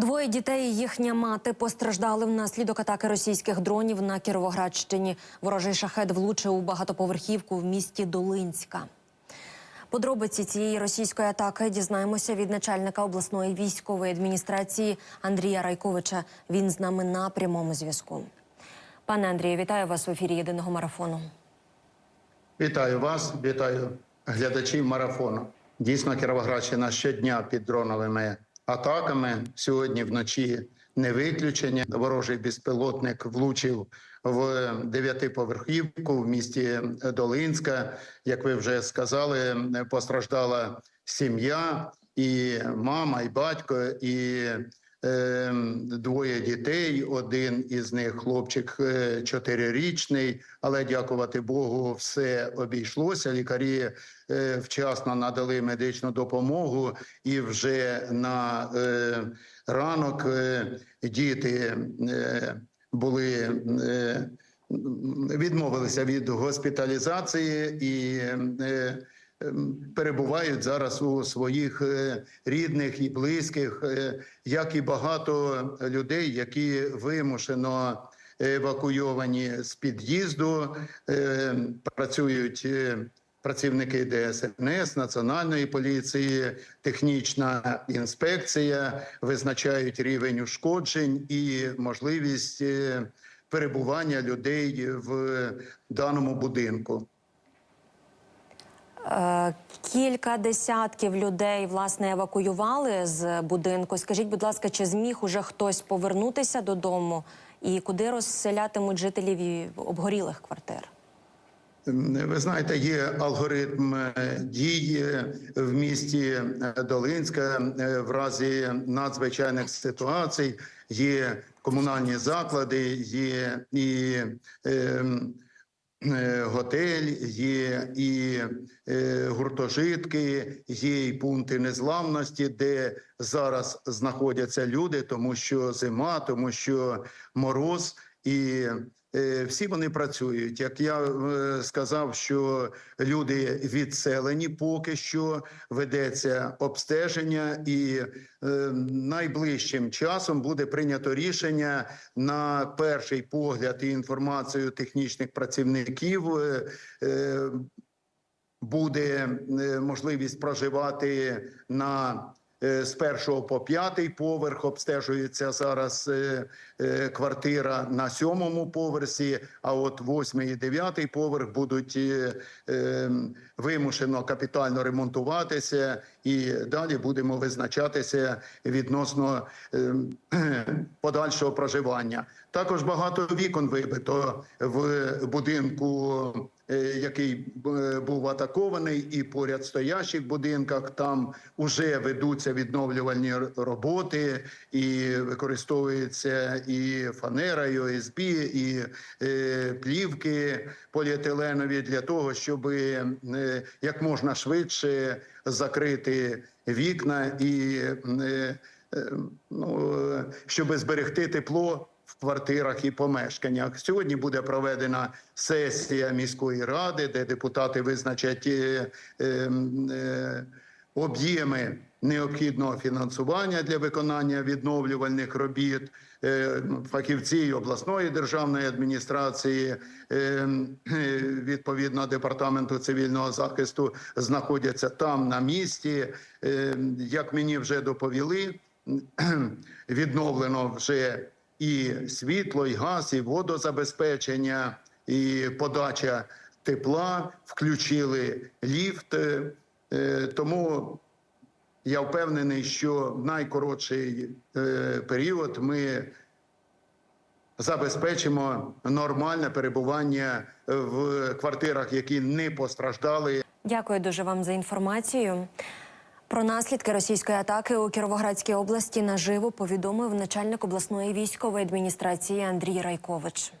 Двоє дітей і їхня мати постраждали внаслідок атаки російських дронів на Кіровоградщині. Ворожий шахет влучив у багатоповерхівку в місті Долинська. Подробиці цієї російської атаки дізнаємося від начальника обласної військової адміністрації Андрія Райковича. Він з нами на прямому зв'язку. Пане Андрію, вітаю вас в ефірі єдиного марафону. Вітаю вас, вітаю глядачів марафону. Дійсно, Кіровоградщина щодня під дроновими атаками. Сьогодні вночі не виключення. Ворожий безпілотник влучив в дев'ятиповерхівку в місті Долинська. Як ви вже сказали, постраждала сім'я, і мама, і батько, і двоє дітей. Один із них хлопчик е, чотирирічний, але дякувати Богу, все обійшлося. Лікарі е, вчасно надали медичну допомогу, і вже на е, ранок діти були. Відмовилися від госпіталізації і е, ем, перебувають зараз у своїх е, рідних і близьких, е, як і багато людей, які вимушено евакуйовані з під'їзду, е, працюють. Працівники ДСНС, національної поліції, технічна інспекція визначають рівень ушкоджень і можливість перебування людей в даному будинку. Е, Кілька десятків людей власне евакуювали з будинку. Скажіть, будь ласка, чи зміг уже хтось повернутися додому, і куди розселятимуть жителів обгорілих квартир? Ви знаєте, є алгоритм е, дій в місті е, Долинська е, в разі надзвичайних ситуацій. Є комунальні заклади, є і е, е, готель, є і е, гуртожитки, є і пункти незламності, де зараз знаходяться люди, тому що зима, тому що мороз і. Е, Всі вони працюють. Як я е, сказав, що люди відселені поки що ведеться обстеження, і е, найближчим часом буде прийнято рішення на перший погляд і інформацію технічних працівників. Буде можливість проживати на з першого по п'ятий поверх обстежується зараз е, е, квартира на сьомому поверсі. А от восьмий і дев'ятий поверх будуть е, е, вимушено капітально ремонтуватися, і далі будемо визначатися відносно е, подальшого проживання. Також багато вікон вибито в будинку е, який е, був атакований, і поряд стоящих будинках. Там вже ведуться відновлювальні роботи, і використовується і фанера, і ОСБ, і е, плівки поліетиленові для того, щоб е, як можна швидше закрити вікна і е, е, ну, е, щоб зберегти тепло квартирах і помешканнях. Сьогодні буде проведена сесія міської ради, де депутати визначать е, е, е, об'єми необхідного фінансування для виконання відновлювальних робіт. Е, Фахівці обласної державної адміністрації е, е, відповідно департаменту цивільного захисту знаходяться там на місці. Як мені вже доповіли, відновлено вже і світло, і газ, і водозабезпечення, і подача тепла, включили ліфт. Е, Тому я впевнений, що в найкоротший е, період ми забезпечимо нормальне перебування в квартирах, які не постраждали. Дякую дуже вам за інформацію. Про наслідки російської атаки у Кіровоградській області наживо повідомив начальник обласної військової адміністрації Андрій Райкович.